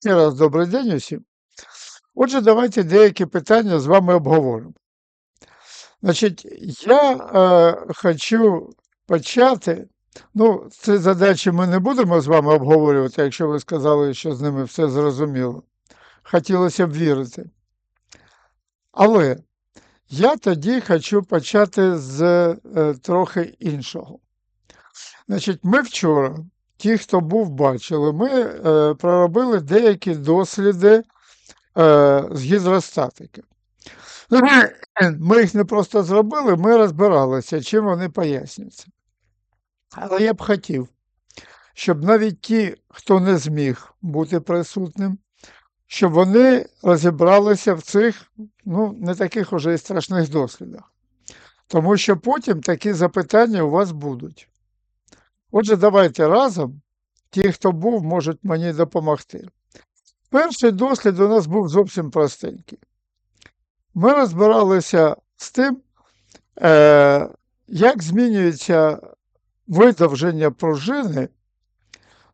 Ще раз добрий день усім. Отже, давайте деякі питання з вами обговоримо. Значить, я е, хочу почати. Ну, ці задачі ми не будемо з вами обговорювати, якщо ви сказали, що з ними все зрозуміло. Хотілося б вірити. Але я тоді хочу почати з е, трохи іншого. Значить, ми вчора, ті, хто був, бачили, ми е, проробили деякі досліди е, з гідростатики. Ми їх не просто зробили, ми розбиралися, чим вони пояснюються. Але я б хотів, щоб навіть ті, хто не зміг бути присутнім, щоб вони розібралися в цих, ну, не таких уже і страшних дослідах. Тому що потім такі запитання у вас будуть. Отже, давайте разом, ті, хто був, можуть мені допомогти. Перший дослід у нас був зовсім простенький. Ми розбиралися з тим, е, як змінюється видовження пружини,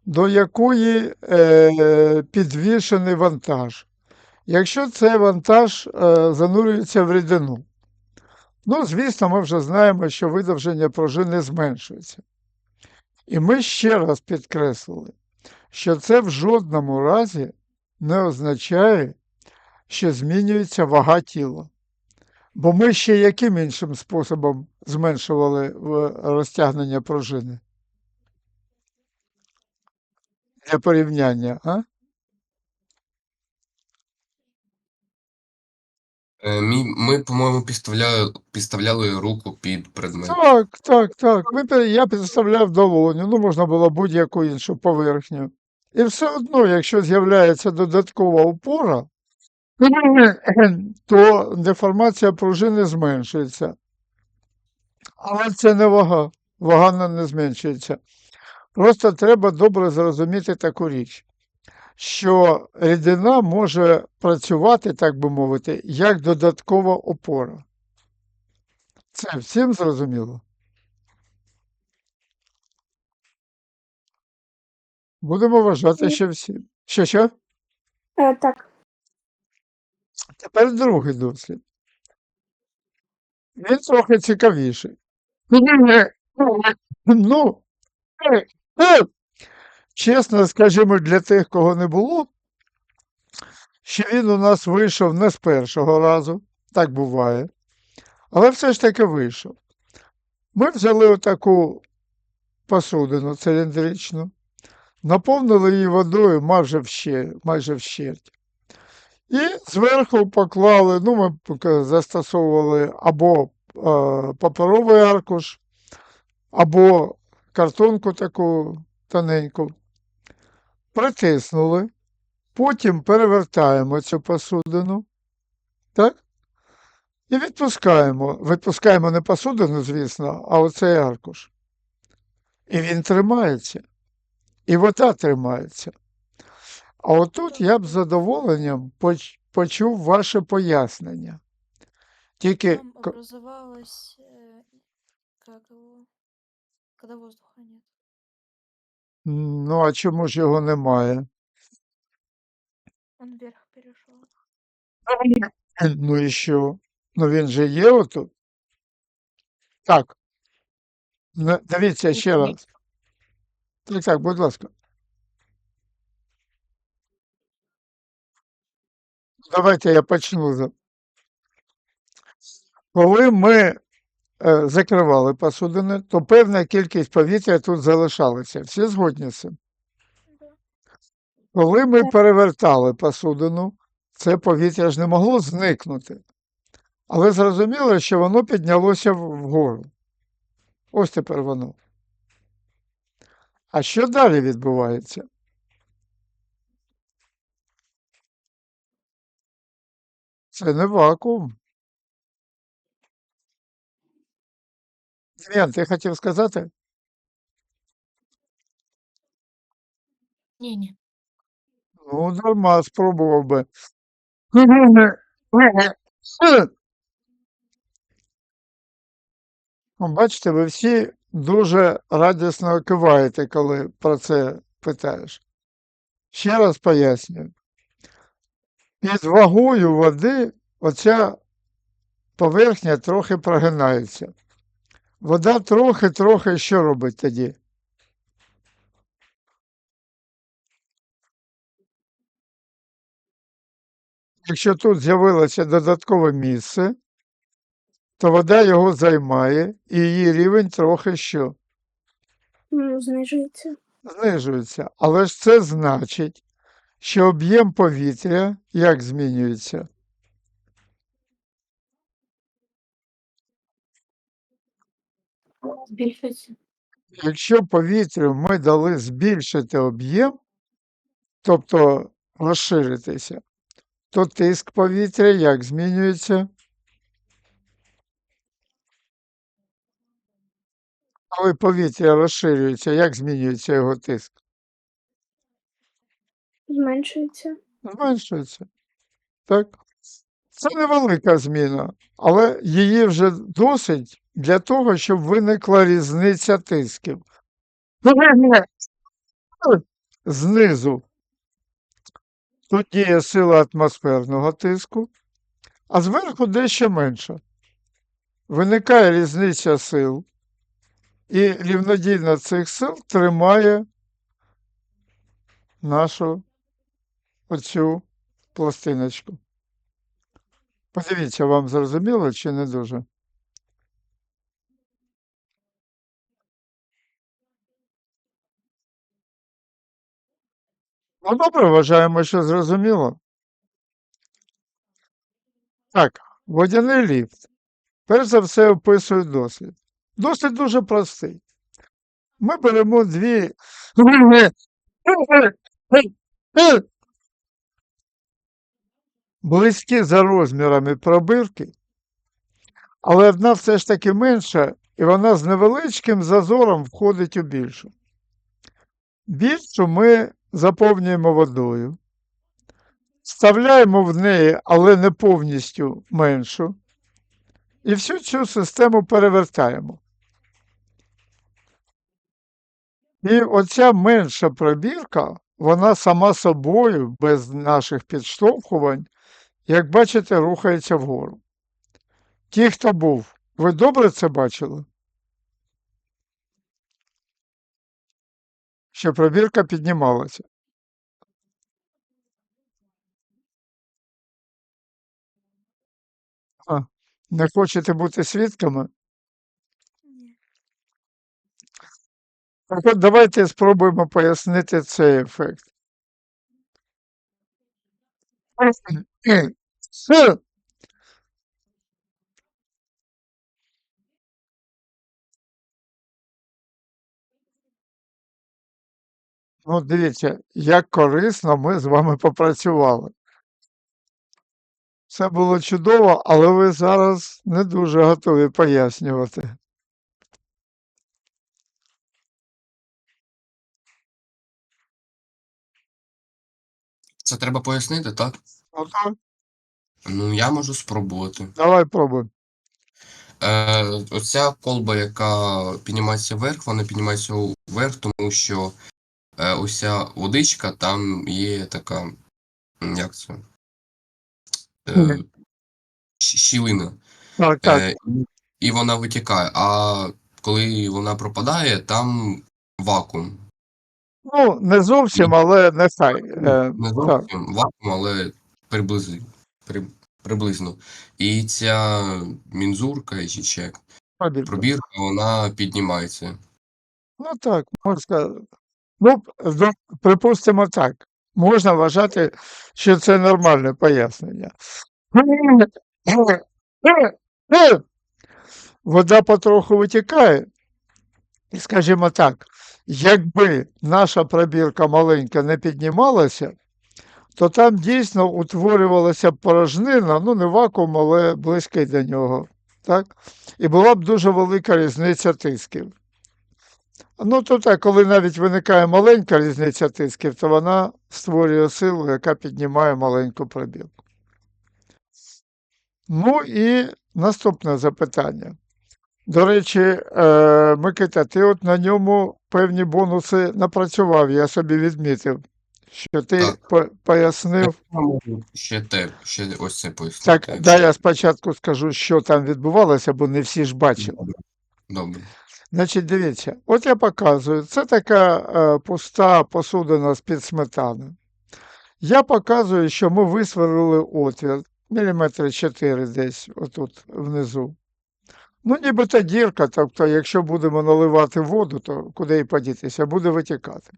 до якої е, підвішений вантаж. Якщо цей вантаж е, занурюється в рідину. Ну, звісно, ми вже знаємо, що видовження пружини зменшується. І ми ще раз підкреслили, що це в жодному разі не означає, що змінюється вага тіла. Бо ми ще яким іншим способом зменшували розтягнення пружини? Для порівняння, а? Е, Мі, ми, по-моєму, підставляли, підставляли руку під предмет. Так, так, так. Ми, я підставляв долоню, ну можна було будь-яку іншу поверхню. І все одно, якщо з'являється додаткова опора, то деформація пружини зменшується. Але це не вага. Вага не зменшується. Просто треба добре зрозуміти таку річ, що рідина може працювати, так би мовити, як додаткова опора. Це всім зрозуміло? Будемо вважати, що всі. Що що? Е, так, Тепер другий дослід. Він трохи цікавіший. Ну, е, е, чесно скажімо, для тих, кого не було, що він у нас вийшов не з першого разу, так буває, але все ж таки вийшов. Ми взяли отаку посудину циліндричну, наповнили її водою майже вщерть, майже вщерть. І зверху поклали, ну, ми застосовували або е, паперовий аркуш, або картонку таку тоненьку. Притиснули, потім перевертаємо цю посудину, так? І відпускаємо. Відпускаємо не посудину, звісно, а оцей аркуш. І він тримається. І вода тримається. А отут я б з задоволенням поч- почув ваше пояснення. Тільки Там к- образовалось, как его, когда воздуха нет. Ну, а чому ж його немає? Он вверх перешел. Ну і що? Ну він же є отут. Так. Дивіться ще раз. Так, так, будь ласка. Давайте я почну. Коли ми закривали посудини, то певна кількість повітря тут залишалася. Всі згодні з цим? Коли ми перевертали посудину, це повітря ж не могло зникнути. Але зрозуміло, що воно піднялося вгору. Ось тепер воно. А що далі відбувається? Це не вакуум. Дем'ян, ти хотів сказати? Не-не. Ну, нормально, спробував би. Бачите, ви всі дуже радісно киваєте, коли про це питаєш. Ще раз пояснюю. Під вагою води оця поверхня трохи прогинається. Вода трохи-трохи що робить тоді? Якщо тут з'явилося додаткове місце, то вода його займає, і її рівень трохи що? Ну, знижується. знижується. Але ж це значить, що об'єм повітря як змінюється? Збільшується. Якщо повітрю ми дали збільшити об'єм, тобто розширитися, то тиск повітря як змінюється? Коли повітря розширюється, як змінюється його тиск? Зменшується. Зменшується. Так? Це невелика зміна, але її вже досить для того, щоб виникла різниця тисків. Знизу тут діє сила атмосферного тиску, а зверху дещо менше. Виникає різниця сил, і рівнодійно цих сил тримає нашу оцю пластиночку. Подивіться, вам зрозуміло чи не дуже? Ну, добре, вважаємо, що зрозуміло. Так, водяний ліфт. Перш за все описую дослід. Дослід дуже простий. Ми беремо дві близькі за розмірами пробирки, але одна все ж таки менша, і вона з невеличким зазором входить у більшу. Більшу ми заповнюємо водою, вставляємо в неї, але не повністю меншу, і всю цю систему перевертаємо. І оця менша пробірка, вона сама собою, без наших підштовхувань, як бачите, рухається вгору. Ті, хто був, ви добре це бачили? Що пробірка піднімалася. А, не хочете бути свідками? Ні. Так от давайте спробуємо пояснити цей ефект. Ну, дивіться, як корисно ми з вами попрацювали. Це було чудово, але ви зараз не дуже готові пояснювати. Це треба пояснити, так? Ну так, Ну, я можу спробувати. давай пробуємо. Е, оця колба, яка піднімається вверх, вона піднімається вверх, тому що уся водичка, там є така, як це? Е, щілина. Так, так. Е, і- вона витікає. А коли вона пропадає, там вакуум. Ну, не зовсім, але нехай. Е, Не так, зовсім вакуум, але приблизно. При, приблизно. І ця мінзурка чи пробірка. пробірка, вона піднімається. Ну так, можна сказати. Ну, припустимо так. Можна вважати, що це нормальне пояснення. Вода потроху витікає. І скажімо так, якби наша пробірка маленька не піднімалася, то там дійсно утворювалася порожнина, ну не вакуум, але близький до нього. Так? І була б дуже велика різниця тисків. Ну, то так, коли навіть виникає маленька різниця тисків, то вона створює силу, яка піднімає маленьку пробірку. Ну і наступне запитання. До речі, е, Микита, ти от на ньому певні бонуси напрацював, я собі відмітив, що ти Так. по- пояснив. Ще те, ще ось це пояснити. Так, дай я спочатку скажу, що там відбувалося, бо не всі ж бачили. Добре. Значить, дивіться, от я показую, це така е, пуста посудина з-під сметани. Я показую, що ми висверлили отвір, міліметри 4 десь отут внизу. Ну, нібито дірка, тобто, якщо будемо наливати воду, то куди і подітися, буде витікати.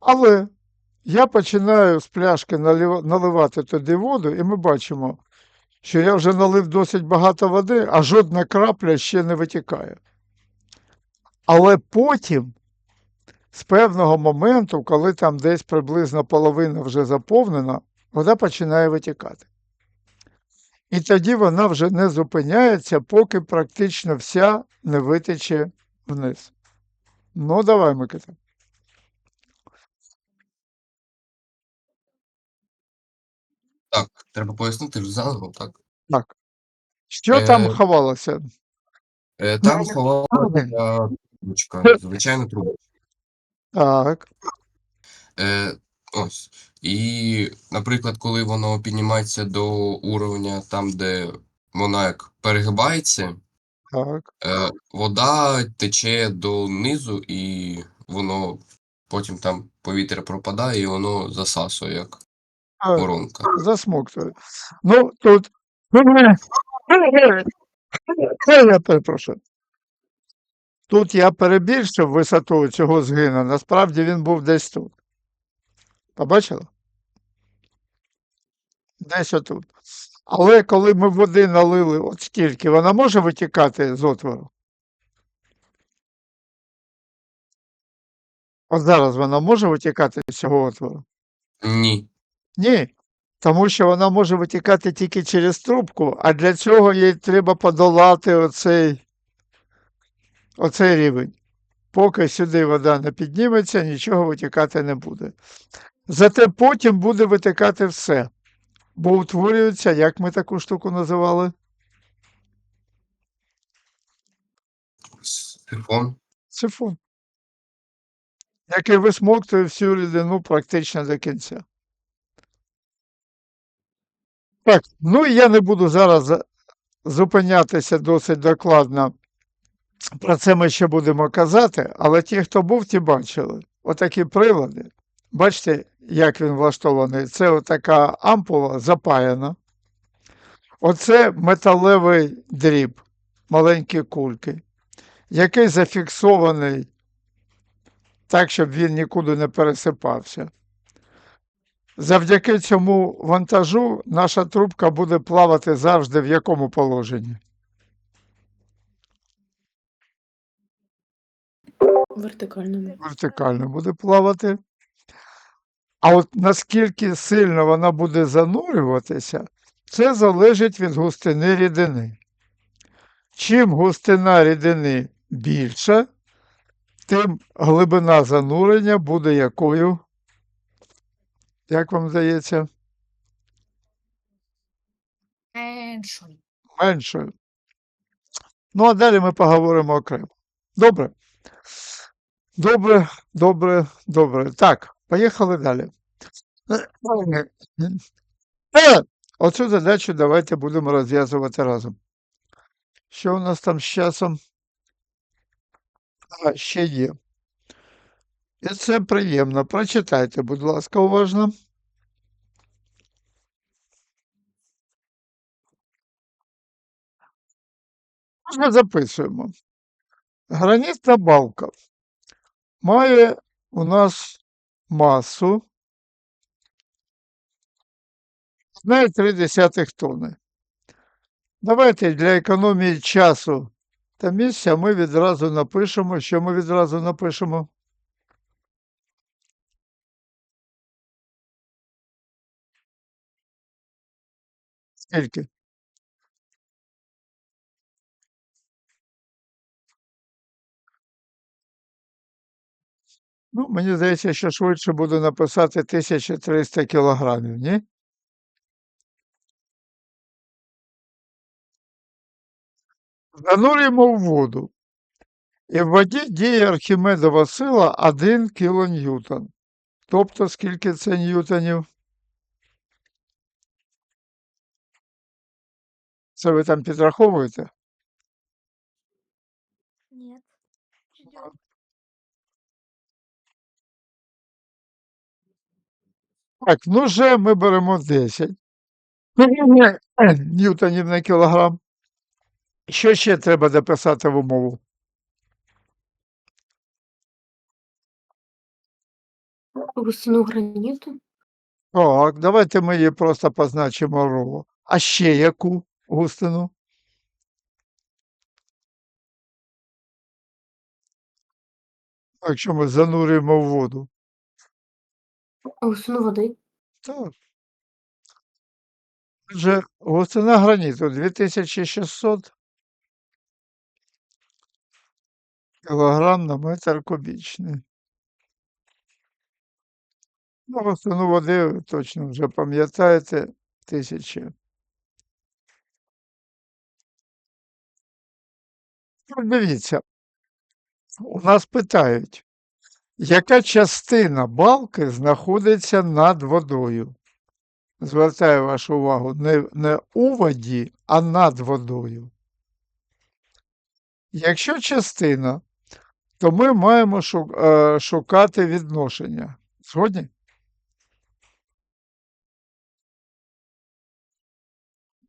Але я починаю з пляшки наливати туди воду, і ми бачимо, що я вже налив досить багато води, а жодна крапля ще не витікає. Але потім, з певного моменту, коли там десь приблизно половина вже заповнена, вода починає витікати. І тоді вона вже не зупиняється, поки практично вся не витече вниз. Ну, давай, Микита. Так, треба пояснити ж заново, так? Так. Що там Е, ховалося? Е, Там ховалася трубочка, звичайна трубочка. Так, Е, ось. І, наприклад, коли воно піднімається до уровня там, де вона як перегибається, так. е, вода тече донизу, і воно потім там повітря пропадає, і воно засасує як А, воронка. засмоктує. Ну, тут. Я перепрошую. Тут я перебільшив висоту цього згину, насправді він був десь тут. Побачила? Десь отут. Але коли ми води налили от стільки, вона може витікати з отвору? От зараз вона може витікати з цього отвору? Ні. Ні. Тому що вона може витікати тільки через трубку, а для цього їй треба подолати оцей, оцей рівень. Поки сюди вода не підніметься, нічого витікати не буде. Зате потім буде витикати все. Бо утворюється, як ми таку штуку називали? Сифон. Сифон. Який висмоктує всю рідину практично до кінця. Так, ну і я не буду зараз зупинятися досить докладно. Про це ми ще будемо казати, але ті, хто був, ті бачили. Отакі прилади. Бачите, як він влаштований? Це отака ампула запаяна. Оце металевий дріб, маленькі кульки, який зафіксований так, щоб він нікуди не пересипався. Завдяки цьому вантажу наша трубка буде плавати завжди в якому положенні? Вертикальному. Вертикально буде плавати. А от наскільки сильно вона буде занурюватися, це залежить від густини рідини. Чим густина рідини більша, тим глибина занурення буде якою? Як вам здається? Меншою. меншою. Ну, а далі ми поговоримо окремо. Добре. Добре, добре, добре. Так, поїхали далі. Е, Оцю задачу давайте будемо розв'язувати разом. Що у нас там з часом? А, ще є. І це приємно. Прочитайте, будь ласка, уважно. Записуємо. Гранітна балка має у нас масу 1,3 тонни. Давайте для економії часу та місця ми відразу напишемо, що ми відразу напишемо. Скільки? Ну, мені здається, що швидше буду написати 1300 кілограмів, ні? Занурюємо в воду. І в воді діє Архімедова сила 1 кН. Тобто скільки це ньютонів? Це ви там підраховуєте? Нет. Идёт. Так, ну вже ми беремо 10 ньютонів на кілограм. Що ще треба дописати в умову? Густину граніту. Так, давайте ми її просто позначимо ро. А ще яку густину? Якщо ми занурюємо в воду. Густину води. Так. Отже, густина граніту 2600 кілограм на метр кубічний. Ну, густину води ви точно вже пам'ятаєте, тисячі. Ну, Дивіться, у нас питають, яка частина балки знаходиться над водою? Звертаю вашу увагу, не, не у воді, а над водою. Якщо частина, то ми маємо е, шукати відношення. Згодні?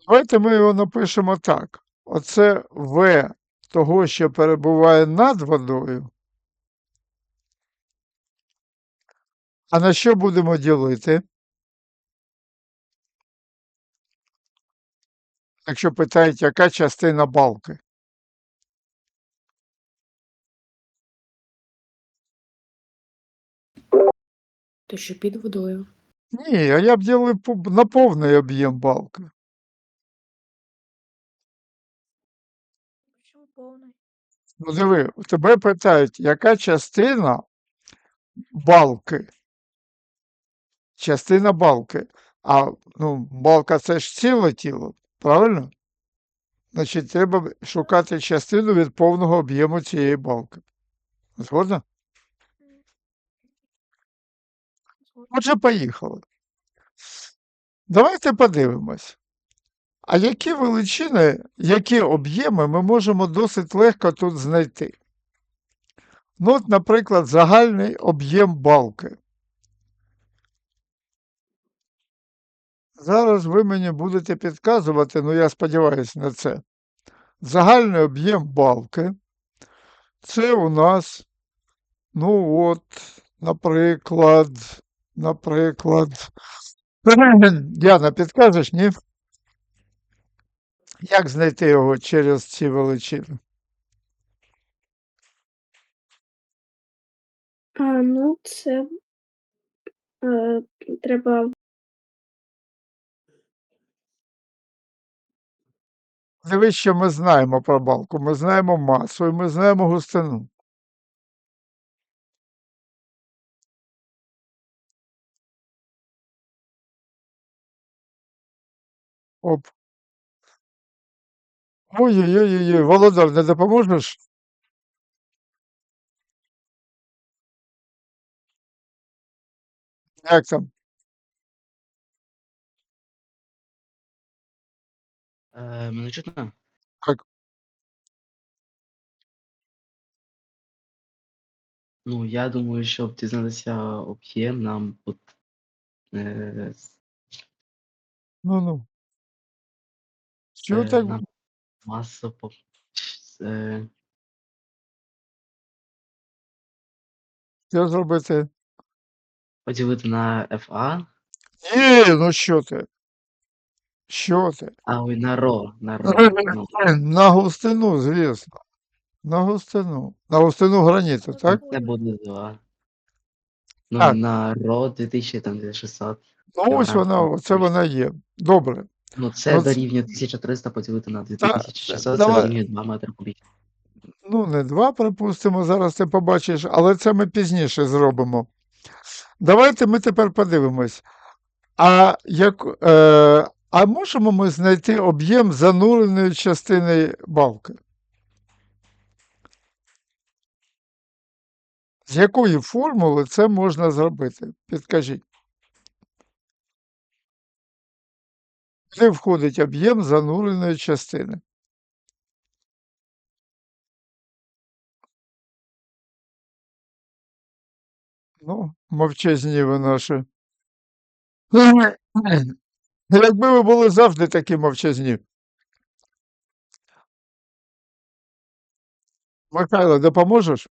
Давайте ми його напишемо так. Оце В того, що перебуває над водою. А на що будемо ділити? Якщо питають, яка частина балки? То що під водою. Ні, а я б ділив на повний об'єм балки. Почему полный? Ну, диви, тебе питають, яка частина балки? Частина балки. А ну, балка це ж ціле тіло, правильно? Значить, треба шукати частину від повного об'єму цієї балки. Згодна. Отже, поїхали. Давайте подивимось. А які величини, які об'єми ми можемо досить легко тут знайти? Ну, от, наприклад, загальний об'єм балки. Зараз ви мені будете підказувати, ну я сподіваюся на це. Загальний об'єм балки. Це у нас, ну от, наприклад, наприклад. Діана, підкажеш, ні? Як знайти його через ці величини? А, ну, це е, треба Дивись, що ми знаємо про балку. Ми знаємо масу і ми знаємо густину. Оп. Ой-ой-ой, Володар, не допоможеш? Як там? Е, мене чутно? Так. Ну, я думаю, щоб дізнатися об'єм, нам от, е, с- Ну-ну. Що е, так? нам масу по, ч- е, Що зробити? поділити на FA, Ні, ну що ти? Що ти? а ой, на ро, на ро. Ну, На густину, звісно. На густину. На густину граніту, так? це буде 2. Ну, Так. на ро 2600. Ну ось вона, оце вона є. Добре. Ну, це Ну, це- дорівнює 1300 поділити на 2600, давай. це дорівнює 2 метри кубічні. Ну, не два, припустимо, зараз ти побачиш, але це ми пізніше зробимо. Давайте ми тепер подивимось. А, як, е, а можемо ми знайти об'єм зануреної частини балки? З якої формули це можна зробити? Підкажіть. Куди входить об'єм зануреної частини? Ну, мовчазні ви наші. Якби ви були завжди такі мовчазні. Михайло, допоможеш?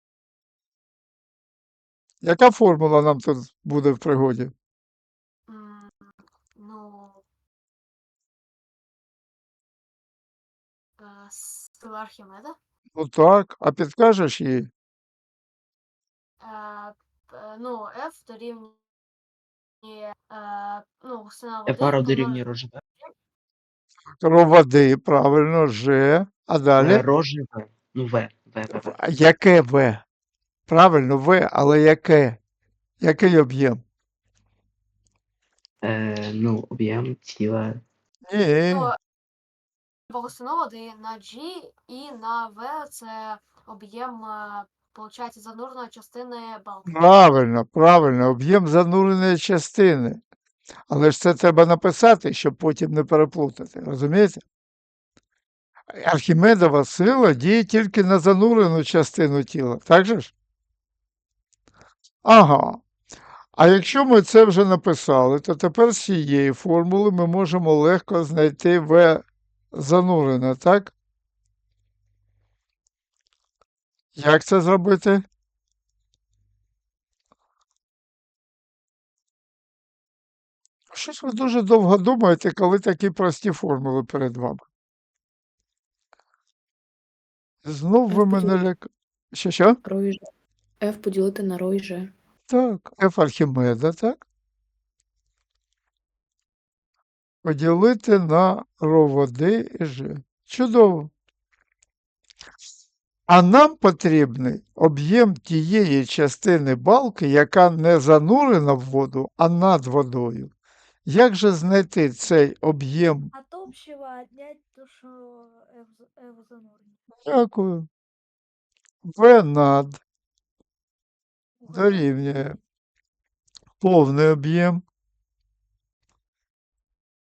Яка формула нам тут буде в пригоді? М, Ну. е, Сила Архімеда. Ну так, а підкажеш їй? Е, п- Ну, F дорівнює. Е, Ну. Епара дорівнює помножити- рожеве. Роводи, правильно, Ж. А далі? Рожеве. Ну, В. В, В, В. Яке В? Правильно, В, але яке? Який об'єм? Е, ну, об'єм тіла. Ні. Ну, води на G і на V це об'єм, е, получається, занурної частини балки. Правильно, правильно, об'єм зануреної частини. Але ж це треба написати, щоб потім не переплутати. Розумієте? Архімедова сила діє тільки на занурену частину тіла. Так же ж? Ага. А якщо ми це вже написали, то тепер з цієї формули ми можемо легко знайти В занурене, так? Як це зробити? Щось ви дуже довго думаєте, коли такі прості формули перед вами. Знов ви мене поділити. ляк... Що що? F поділити на рой Ж. Так, F Архімеда, так? Поділити на ро води і Ж. Чудово. А нам потрібний об'єм тієї частини балки, яка не занурена в воду, а над водою. Як же знайти цей об'єм? От общего отнять то, что F, за- F занурен. Дякую. В над дорівнює повний об'єм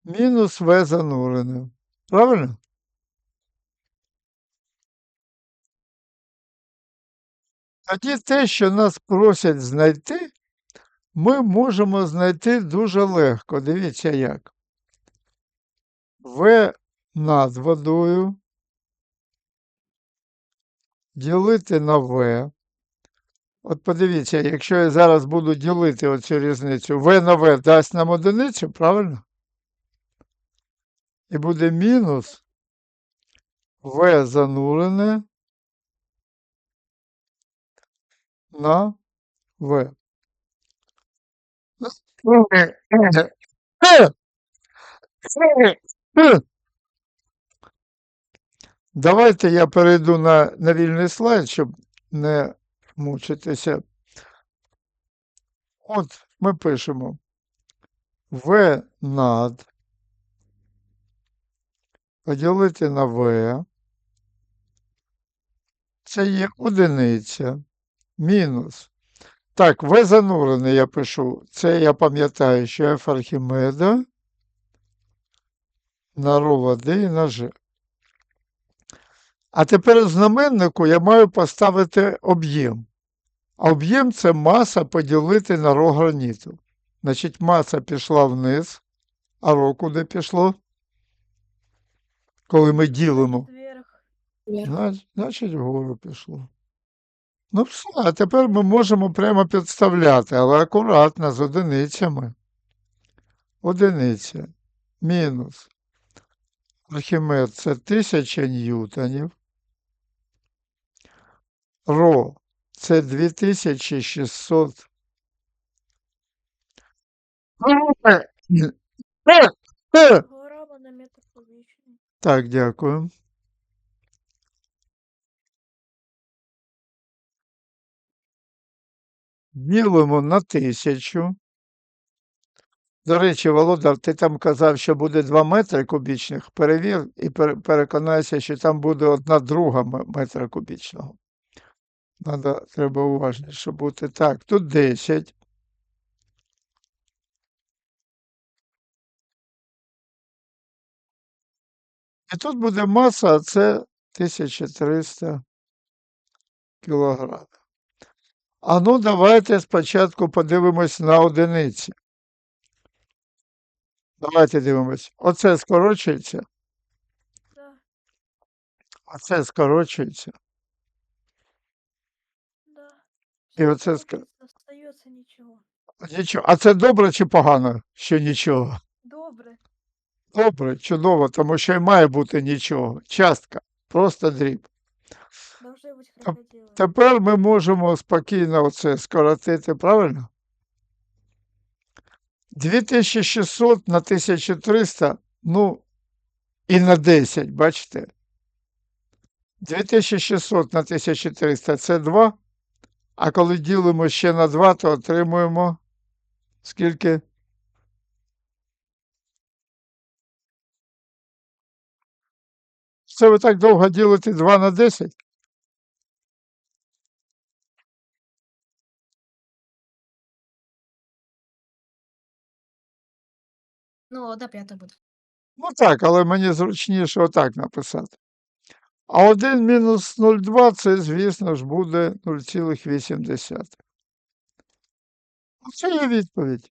мінус В занурене. Правильно? Тоді те, що нас просять знайти, ми можемо знайти дуже легко. Дивіться як. В над водою ділити на В. От подивіться, якщо я зараз буду ділити оцю різницю, В на В дасть нам одиницю, правильно? І буде мінус В занурене на В. Давайте я перейду на, на вільний слайд, щоб не мучитися. От ми пишемо В над поділити на В. Це є одиниця. Мінус. Так, В занурене я пишу. Це я пам'ятаю, що F Архімеда на ро води і на Ж. А тепер у знаменнику я маю поставити об'єм. А об'єм це маса поділити на ро граніту. Значить, маса пішла вниз, а ро куди пішло? Коли ми ділимо. Вверх. Значить, вгору пішло. Ну все, а тепер ми можемо прямо підставляти, але акуратно з одиницями. Одиниця. Мінус. Архімед це 1000 ньютонів. Ро це 2600. Гора на. Так, дякую. Ділимо на тисячу. До речі, Володар, ти там казав, що буде 2 метри кубічних. Перевір і переконайся, що там буде одна друга метра кубічного. Надо, треба уважніше бути. Так, тут 10. І тут буде маса, а це 1300 кілограмів. А ну, давайте спочатку подивимось на одиниці. Давайте дивимось. Оце скорочується, Да, оце скорочується. да. І оце ска- скоротится, остается. Нічого. А це добре чи погано? Що нічого? Добре. Добре, чудово, тому що й має бути нічого. Частка, просто дріб. Тепер ми можемо спокійно оце скоротити, правильно? 2600 на 1300, ну, і на 10, бачите? 2600 на 1300 це 2, а коли ділимо ще на 2, то отримуємо скільки? Це ви так довго ділите 2 на 10? Ну, одна п'ята буде. Ну так, але мені зручніше отак написати. А 1 мінус 0,2 це, звісно ж, буде 0,8. Оце є відповідь.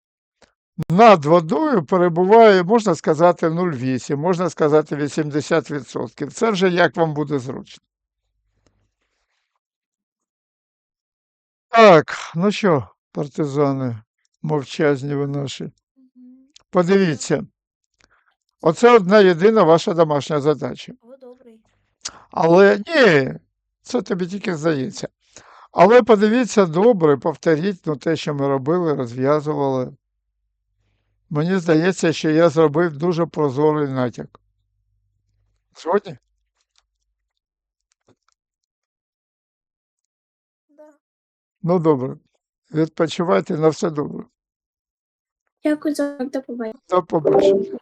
Над водою перебуває, можна сказати, 0,8, можна сказати 80%. Це вже як вам буде зручно. Так, ну що, партизани, мовчазні ви наші. Подивіться. Оце одна єдина ваша домашня задача. Але ні, це тобі тільки здається. Але подивіться добре, повторіть ну, те, що ми робили, розв'язували. Мені здається, що я зробив дуже прозорий натяк. Згодні? Да. Ну добре. Відпочивайте на все добре. Дякую за до побачення. До побачення.